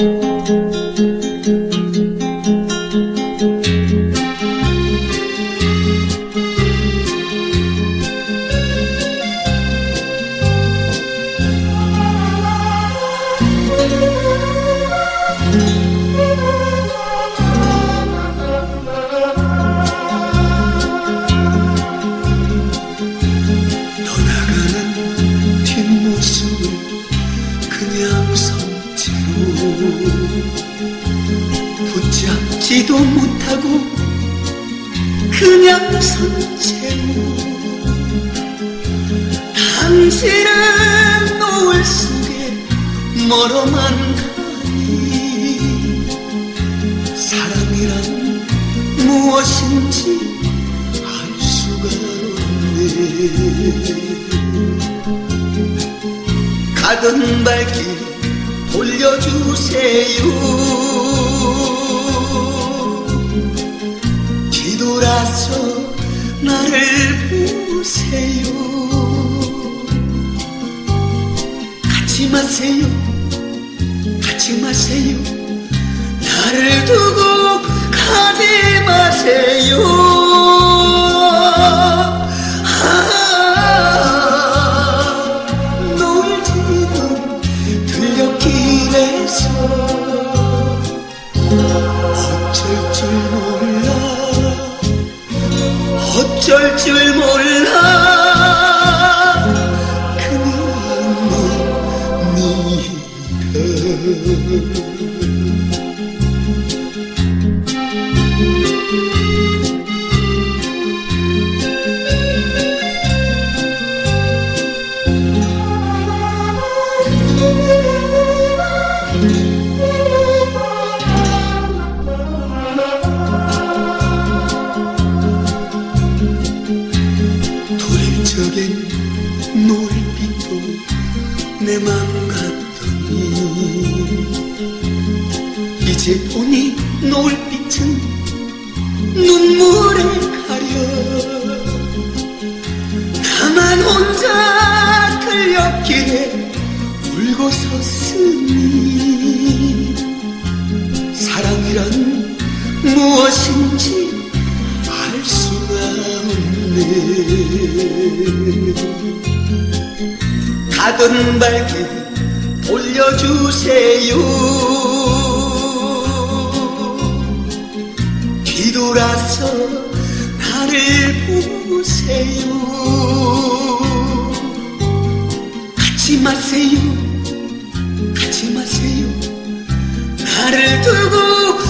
떠나가는 붙잡지도 못하고 그냥 손채로 당신은 노을 속에 멀어만 가니 사랑이란 무엇인지 알 수가 없네. 가던 발길 돌려주세요. 뒤돌아서 나를 보세요. 가지 마세요. 가지 마세요. 나를 두고 가지 어쩔 줄 몰라. 어쩔 줄 몰라 내맘 같더니 이제 보니 노을빛은 눈물에 가려 나만 혼자 들녘길에 울고 섰으니 사랑이란 무엇인지 알 수가 없네 가던 발길 돌려주세요. 뒤돌아서 나를 보세요. 가지 마세요. 가지 마세요. 나를 두고